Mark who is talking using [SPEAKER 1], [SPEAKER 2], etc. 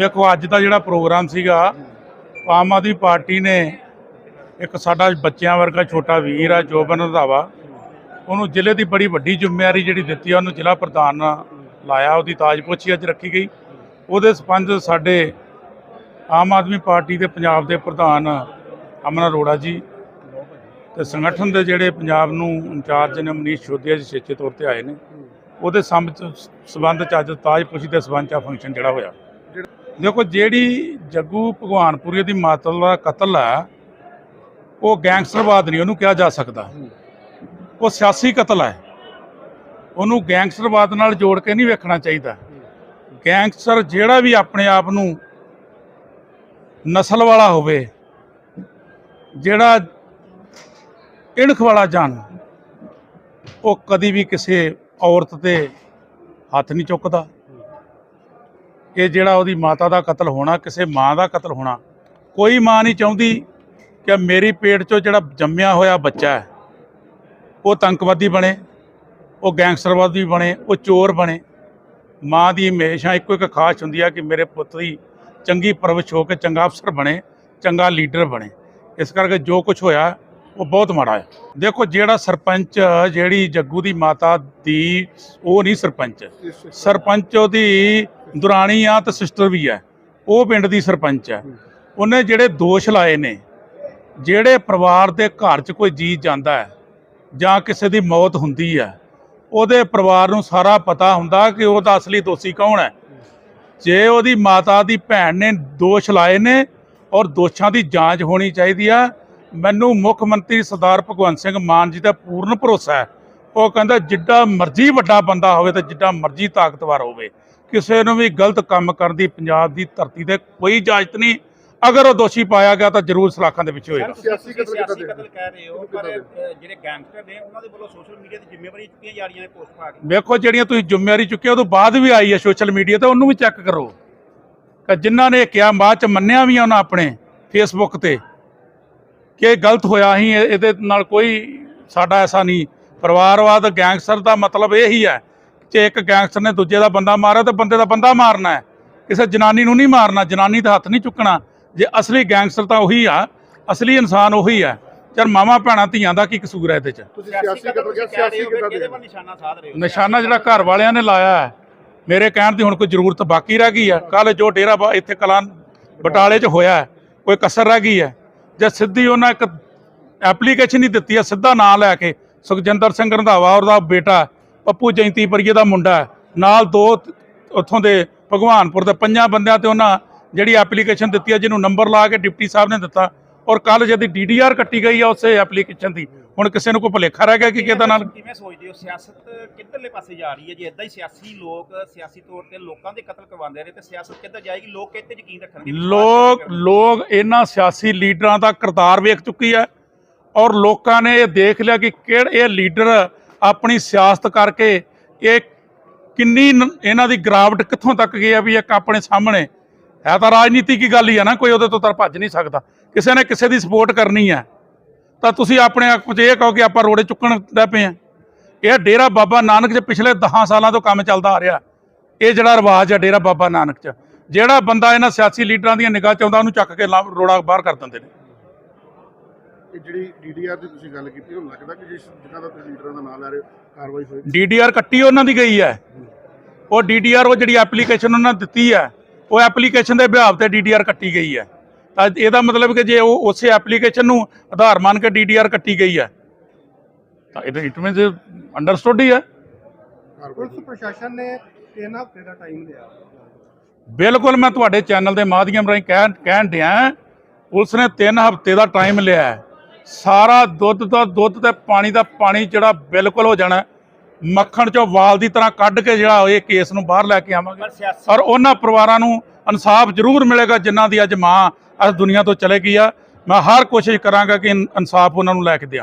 [SPEAKER 1] ਵੇਖੋ, ਅੱਜ ਦਾ ਜਿਹੜਾ ਪ੍ਰੋਗਰਾਮ ਸੀਗਾ, ਆਮ ਆਦਮੀ ਪਾਰਟੀ ਨੇ ਇੱਕ ਸਾਡਾ ਬੱਚਿਆਂ ਵਰਗਾ ਛੋਟਾ ਵੀਰ ਆ, ਜੋਬਨ ਰੰਧਾਵਾ, ਉਹਨੂੰ ਜ਼ਿਲ੍ਹੇ ਦੀ ਬੜੀ ਵੱਡੀ ਜ਼ਿੰਮੇਵਾਰੀ ਜਿਹੜੀ ਦਿੱਤੀ ਆ, ਉਹਨੂੰ ਜ਼ਿਲ੍ਹਾ ਪ੍ਰਧਾਨ ਲਾਇਆ, ਉਹਦੀ ਤਾਜਪੋਛੀ ਅੱਜ ਰੱਖੀ ਗਈ। ਉਹਦੇ ਸਬੰਧ ਸਾਡੇ ਆਮ ਆਦਮੀ ਪਾਰਟੀ ਦੇ ਪੰਜਾਬ ਦੇ ਪ੍ਰਧਾਨ ਅਮਨ ਅਰੋੜਾ ਜੀ ਤੇ ਸੰਗਠਨ ਦੇ ਜਿਹੜੇ ਪੰਜਾਬ ਨੂੰ ਇੰਚਾਰਜ ਨੇ, ਮਨੀਸ਼ ਸ਼ੋਦੀਆ ਜੀ ਸੇਚੇ ਤੌਰ ਤੇ ਆਏ ਨੇ। ਉਹਦੇ ਸੰਬ- ਸਬੰਧ ਚ ਅੱਜ ਤਾਜਪੋਸ਼ੀ ਦੇ ਸਬੰਧ ਚ ਫੰਕਸ਼ਨ ਜਿਹੜਾ ਹੋਇਆ। ਦੇਖੋ ਜਿਹੜੀ ਜੱਗੂ ਭਗਵਾਨਪੁਰੀ ਦੀ ਮਾਤਾ ਦਾ ਕਤਲ ਹੈ, ਉਹ ਗੈਂਗਸਟਰਵਾਦ ਨਹੀਂ ਉਹਨੂੰ ਕਿਹਾ ਜਾ ਸਕਦਾ। ਉਹ ਸਿਆਸੀ ਕਤਲ ਹੈ। ਉਹਨੂੰ ਗੈਂਗਸਟਰਵਾਦ ਨਾਲ ਜੋੜ ਕੇ ਨਹੀਂ ਵੇਖਣਾ ਚਾਹੀਦਾ। ਗੈਂਗਸਟਰ ਜਿਹੜਾ ਵੀ ਆਪਣੇ ਆਪ ਨੂੰ ਨਸਲ ਵਾਲਾ ਹੋਵੇ, ਜਿਹੜਾ ਇਣਖ ਵਾਲਾ ਜਾਣ ਉਹ ਕਦੀ ਵੀ ਕਿਸੇ ਔਰਤ ਤੇ ਹੱਥ ਨਹੀਂ ਚੁੱਕਦਾ। ਇਹ ਜਿਹੜਾ ਉਹਦੀ ਮਾਤਾ ਦਾ ਕਤਲ ਹੋਣਾ ਕਿਸੇ ਮਾਂ ਦਾ ਕਤਲ ਹੋਣਾ ਕੋਈ ਮਾਂ ਨਹੀਂ ਚਾਹੁੰਦੀ ਕਿ ਮੇਰੀ ਪੇਟ 'ਚੋਂ ਜਿਹੜਾ ਜੰਮਿਆ ਹੋਇਆ ਬੱਚਾ ਹੈ ਉਹ ਤੰਕਵਾਦੀ ਬਣੇ ਉਹ ਗੈਂਗਸਟਰਵਾਦੀ ਬਣੇ ਉਹ ਚੋਰ ਬਣੇ। ਮਾਂ ਦੀ ਹਮੇਸ਼ਾ ਇੱਕੋ ਇੱਕ ਖਾਸ਼ ਹੁੰਦੀ ਆ ਕਿ ਮੇਰੇ ਪੁੱਤ ਦੀ ਚੰਗੀ ਪਰਵਰਿਸ਼ ਹੋ ਕੇ ਚੰਗਾ ਅਫਸਰ ਬਣੇ ਚੰਗਾ ਲੀਡਰ ਬਣੇ। ਇਸ ਕਰਕੇ ਜੋ ਕੁਝ ਹੋਇਆ ਉਹ ਬਹੁਤ ਮਾੜਾ ਹੈ। ਦੇਖੋ ਜਿਹੜਾ ਸਰਪੰਚ ਜਿਹੜੀ ਜੱਗੂ ਦੀ ਮਾਤਾ ਦੀ ਉਹ ਨਹੀਂ ਸਰਪੰਚ। ਸਰਪੰਚ ਉਹਦੀ ਦੁਰਾਣੀ ਆ ਤੇ ਸਿਸਟਰ ਵੀ ਹੈ ਉਹ ਪਿੰਡ ਦੀ ਸਰਪੰਚ ਹੈ ਉਹਨੇ ਜਿਹੜੇ ਦੋਸ਼ ਲਾਏ ਨੇ, ਜਿਹੜੇ ਪਰਿਵਾਰ ਦੇ ਘਰ 'ਚ ਕੋਈ ਜੀ ਜਾਂਦਾ ਹੈ ਜਾਂ ਕਿਸੇ ਦੀ ਮੌਤ ਹੁੰਦੀ ਹੈ, ਉਹਦੇ ਪਰਿਵਾਰ ਨੂੰ ਸਾਰਾ ਪਤਾ ਹੁੰਦਾ ਕਿ ਉਹਦਾ ਅਸਲੀ ਦੋਸ਼ੀ ਕੌਣ ਹੈ। ਜੇ ਉਹਦੀ ਮਾਤਾ ਦੀ ਭੈਣ ਨੇ ਦੋਸ਼ ਲਾਏ ਨੇ ਔਰ ਦੋਸ਼ਾਂ ਦੀ ਜਾਂਚ ਹੋਣੀ ਚਾਹੀਦੀ ਆ, ਮੈਨੂੰ ਮੁੱਖ ਮੰਤਰੀ ਸਰਦਾਰ ਭਗਵੰਤ ਸਿੰਘ ਮਾਨ ਜੀ ਦਾ ਪੂਰਨ ਭਰੋਸਾ ਹੈ। ਉਹ ਕਹਿੰਦਾ ਜਿੱਡਾ ਮਰਜ਼ੀ ਵੱਡਾ ਬੰਦਾ ਹੋਵੇ ਤੇ ਜਿੱਡਾ ਮਰਜ਼ੀ ਤਾਕਤਵਰ ਹੋਵੇ ਕਿਸੇ ਨੂੰ ਵੀ ਗਲਤ ਕੰਮ ਕਰਨ ਦੀ ਪੰਜਾਬ ਦੀ ਧਰਤੀ ਤੇ ਕੋਈ ਇਜਾਜ਼ਤ ਨਹੀਂ। ਅਗਰ ਉਹ ਦੋਸ਼ੀ ਪਾਇਆ ਗਿਆ ਤਾਂ ਜ਼ਰੂਰ ਸਲਾਖਾਂ ਦੇ ਵਿੱਚ ਹੋਏਗਾ।
[SPEAKER 2] ਸਿਆਸੀ ਕਤਲ
[SPEAKER 3] ਕਹਿ ਰਹੇ ਹੋ ਪਰ ਜਿਹੜੇ ਗੈਂਗਸਟਰ ਨੇ ਉਹਨਾਂ ਦੇ ਵੱਲੋਂ ਸੋਸ਼ਲ ਮੀਡੀਆ ਤੇ ਜ਼ਿੰਮੇਵਾਰੀ ਚੁੱਕੀਆਂ ਜਾ ਰਹੀਆਂ ਨੇ ਪੋਸਟ ਪਾ ਕੇ।
[SPEAKER 1] ਵੇਖੋ ਜਿਹੜੀਆਂ ਤੁਸੀਂ ਜ਼ਿੰਮੇਵਾਰੀ ਚੁੱਕਿਆ ਉਹ ਤੋਂ ਬਾਅਦ ਵੀ ਆਈ ਹੈ ਸੋਸ਼ਲ ਮੀਡੀਆ ਤੇ ਉਹਨੂੰ ਵੀ ਚੈੱਕ ਕਰੋ। ਕਿ ਜਿਨ੍ਹਾਂ ਨੇ ਕਿਹਾ ਬਾਅਦ ਚ ਮੰਨਿਆ ਵੀ ਆ ਉਹਨਾਂ ਆਪਣੇ ਫੇਸਬੁੱਕ ਤੇ ਕਿ ਗਲਤ ਹੋਇਆ ਹੀ ਇਹਦੇ ਨਾਲ ਕੋਈ ਸਾਡਾ ਐਸਾ ਨਹੀਂ। ਪਰਿਵਾਰਵਾਦ ਗੈਂਗਸਟਰ ਦਾ ਮਤਲਬ ਇਹ ਹੀ ਹੈ ਕਿ ਇੱਕ ਗੈਂਗਸਟਰ ਨੇ ਦੂਜੇ ਦਾ ਬੰਦਾ ਮਾਰਿਆ ਤੇ ਬੰਦੇ ਦਾ ਬੰਦਾ ਮਾਰਨਾ ਹੈ। ਕਿਸੇ ਜਨਾਨੀ ਨੂੰ ਨਹੀਂ ਮਾਰਨਾ ਜਨਾਨੀ ਦਾ ਹੱਥ ਨਹੀਂ ਚੁੱਕਣਾ। ਜੇ ਅਸਲੀ ਗੈਂਗਸਟਰ ਤਾਂ ਉਹੀ ਆ ਅਸਲੀ ਇਨਸਾਨ ਉਹੀ ਆ ਚਲ ਮਾਮਾ ਭੈਣਾਂ ਧੀਆਂ ਦਾ ਕੀ ਕਸੂਰ ਹੈ ਇਹਦੇ 'ਚ?
[SPEAKER 2] ਤੁਸੀਂ ਸਿਆਸੀ ਕਤਲ ਕਿਹਾ ਸਿਆਸੀ ਕਿੱਦਾਂ
[SPEAKER 3] ਕਿਹਦੇ
[SPEAKER 2] ਦੇਖਦੇ
[SPEAKER 3] ਵੱਲ ਨਿਸ਼ਾਨਾ ਸਾਧ ਰਹੇ ਹੋ?
[SPEAKER 1] ਨਿਸ਼ਾਨਾ ਜਿਹੜਾ ਘਰ ਵਾਲਿਆਂ ਨੇ ਲਾਇਆ ਹੈ ਮੇਰੇ ਕਹਿਣ ਦੀ ਹੁਣ ਕੋਈ ਜ਼ਰੂਰਤ ਬਾਕੀ ਰਹਿ ਗਈ ਹੈ। ਕੱਲ ਜੋ ਡੇਰਾ ਬਾ- ਇੱਥੇ ਕਲਾਂ ਬਟਾਲੇ 'ਚ ਹੋਇਆ ਹੈ, ਕੋਈ ਕਸਰ ਰਹਿ ਗਈ ਹੈ। ਜੇ ਸਿੱਧੀ ਉਹਨਾਂ ਇੱਕ ਐਪਲੀਕੇਸ਼ਨ ਹੀ ਦਿੱਤੀ ਹੈ ਸਿੱਧਾ ਨਾਂ ਲੈ ਕੇ ਸੁਖਜਿੰਦਰ ਸਿੰਘ ਰੰਧਾਵਾ ਔਰ ਦਾ ਬੇਟਾ ਪੱਪੂ ਜੈਂਤੀ ਪਰੀਏ ਦਾ ਮੁੰਡਾ। ਨਾਲ ਦੋ ਉੱਥੋਂ ਦੇ ਭਗਵਾਨਪੁਰ ਦੇ ਪੰਜਾਂ ਬੰਦਿਆਂ ਤੇ ਉਹਨਾਂ ਜਿਹੜੀ ਐਪਲੀਕੇਸ਼ਨ ਦਿੱਤੀ ਹੈ ਜਿਹਨੂੰ ਨੰਬਰ ਲਾ ਕੇ ਡਿਪਟੀ ਸਾਹਿਬ ਨੇ ਦਿੱਤਾ। ਔਰ ਕੱਲ ਜਦ ਡੀਡੀਆਰ ਕੱਟੀ ਗਈ ਆ ਉਸੇ ਐਪਲੀਕੇਸ਼ਨ ਦੀ। ਹੁਣ ਕਿਸੇ ਨੂੰ ਕੋਈ ਭੁਲੇਖਾ ਰਹਿ ਗਿਆ ਕਿ ਕਿਹਦਾ ਨਾਲ?
[SPEAKER 3] ਕਿਵੇਂ ਸੋਚਦੇ ਹੋ? ਸਿਆਸਤ ਕਿੱਧਰਲੇ ਪਾਸੇ ਜਾ ਰਹੀ ਹੈ? ਜੇ ਇਦਾਂ ਹੀ ਸਿਆਸੀ ਲੋਕ ਸਿਆਸੀ ਤੌਰ ਤੇ ਲੋਕਾਂ ਦੇ ਕਤਲ ਕਰਵਾਉਂਦੇ ਰਹੇ ਤੇ ਸਿਆਸਤ ਕਿੱਧਰ ਜਾਏਗੀ? ਲੋਕ ਕਿੱਥੇ ਯਕੀਨ ਰੱਖਣਗੇ
[SPEAKER 1] ਲੋਕ ਲੋਕ ਇਹਨਾਂ ਸਿਆਸੀ ਲੀਡਰਾਂ ਦਾ ਕਰਤਾਰ ਵੇਖ ਚੁੱਕੀ ਹੈ। ਔਰ ਲੋਕਾਂ ਨੇ ਇਹ ਦੇਖ ਲਿਆ ਕਿ ਕਿਹੜੇ ਇਹ ਲੀਡਰ ਆਪਣੀ ਸਿਆਸਤ ਕਰਕੇ ਇਹ ਕਿੰਨੀ ਇਹਨਾਂ ਦੀ ਗਰਾਵਟ ਕਿੱਥੋਂ ਤੱਕ ਗਈ ਆ ਵੀ ਇੱਕ ਆਪਣੇ ਸਾਹਮਣੇ? ਹੈ ਤਾਂ ਰਾਜਨੀਤੀ ਕੀ ਗੱਲ ਹੀ ਆ ਨਾ, ਕੋਈ ਉਹਦੇ ਤੋਂ ਤਰ ਭੱਜ ਨਹੀਂ ਸਕਦਾ। ਕਿਸੇ ਨੇ ਕਿਸੇ ਦੀ ਸਪੋਰਟ ਕਰਨੀ ਹੈ ਤਾਂ ਤੁਸੀਂ ਆਪਣੇ ਆਪ 'ਚ ਇਹ ਕਹੋ ਕਿ ਆਪਾਂ ਰੋੜੇ ਚੁੱਕਣ ਦਾ ਪਏ ਆ। ਇਹ ਡੇਰਾ ਬਾਬਾ ਨਾਨਕ 'ਚ ਪਿਛਲੇ 10 ਸਾਲਾਂ ਤੋਂ ਕੰਮ ਚੱਲਦਾ ਆ ਰਿਹਾ। ਇਹ ਜਿਹੜਾ ਰਿਵਾਜ ਆ ਡੇਰਾ ਬਾਬਾ ਨਾਨਕ 'ਚ, ਜਿਹੜਾ ਬੰਦਾ ਇਹਨਾਂ ਸਿਆਸੀ ਲੀਡਰਾਂ ਦੀਆਂ ਨਿਗਾਹ 'ਚ ਆਉਂਦਾ, ਉਹਨੂੰ ਚੱਕ ਕੇ ਲਾ- ਰੋੜਾ ਬਾਹਰ ਕਰ ਦਿੰਦੇ ਨੇ।
[SPEAKER 2] ਜਿਹੜੀ ਡੀਡੀਆਰ ਦੀ ਤੁਸੀਂ ਗੱਲ ਕੀਤੀ ਉਹ ਲੱਗਦਾ ਕਿ ਜਿਸ ਜਿਨ੍ਹਾਂ ਦਾ ਤੁਸੀਂ ਲੀਡਰਾਂ ਦਾ ਨਾਮ ਲੈ ਰਹੇ ਹੋ ਕਾਰਵਾਈ ਹੋਏਗੀ
[SPEAKER 1] ਡੀਡੀਆਰ ਕੱਟੀ ਉਹਨਾਂ ਦੀ ਗਈ ਹੈ। ਉਹ ਡੀਡੀਆਰ ਉਹ ਜਿਹੜੀ ਐਪਲੀਕੇਸ਼ਨ ਉਹਨਾਂ ਨੇ ਦਿੱਤੀ ਹੈ ਉਹ ਐਪਲੀਕੇਸ਼ਨ ਦੇ ਬਿਹਾਵ ਤੇ ਡੀਡੀਆਰ ਕੱਟੀ ਗਈ ਹੈ। ਤਾਂ ਇਹਦਾ ਮਤਲਬ ਕਿ ਜੇ ਉਹ ਉਸੇ ਐਪਲੀਕੇਸ਼ਨ ਨੂੰ ਆਧਾਰ ਮੰਨ ਕੇ ਡੀਡੀਆਰ ਕੱਟੀ ਗਈ ਹੈ। ਤਾਂ ਇਹ ਇਟ ਮੀਨਸ ਅੰਡਰਸਟੂਡ ਹੀ ਹੈ।
[SPEAKER 4] ਪੁਲਿਸ ਪ੍ਰਸ਼ਾਸਨ ਨੇ ਤਿੰਨ ਹਫ਼ਤੇ ਦਾ ਟਾਈਮ ਲਿਆ।
[SPEAKER 1] ਬਿਲਕੁਲ ਮੈਂ ਤੁਹਾਡੇ ਚੈਨਲ ਦੇ ਮਾਧਿਅਮ ਰਾਹੀਂ ਕਹਿ ਕਹਿਣ ਡਿਆ ਪੁਲਿਸ ਨੇ 3 ਹਫ਼ਤੇ ਦਾ ਟਾਈਮ ਲਿਆ ਹੈ। ਸਾਰਾ ਦੁੱਧ ਦਾ ਦੁੱਧ ਤੇ ਪਾਣੀ ਦਾ ਪਾਣੀ ਜਿਹੜਾ ਬਿਲਕੁਲ ਹੋ ਜਾਣਾ। ਮੱਖਣ ਚੋਂ ਵਾਲ ਦੀ ਤਰ੍ਹਾਂ ਕੱਢ ਕੇ ਜਿਹੜਾ ਇਹ ਕੇਸ ਨੂੰ ਬਾਹਰ ਲੈ ਕੇ ਆਵਾਂਗੇ। ਔਰ ਉਹਨਾਂ ਪਰਿਵਾਰਾਂ ਨੂੰ ਇਨਸਾਫ ਜ਼ਰੂਰ ਮਿਲੇਗਾ ਜਿਨ੍ਹਾਂ ਦੀ ਅੱਜ ਮਾਂ ਇਸ ਦੁਨੀਆ ਤੋਂ ਚਲੇ ਗਈ ਆ। ਮੈਂ ਹਰ ਕੋਸ਼ਿਸ਼ ਕਰਾਂਗਾ ਕਿ ਇਨ- ਇਨਸਾਫ ਉਹਨਾਂ ਨੂੰ ਲੈ ਕੇ ਦਿਆਂ।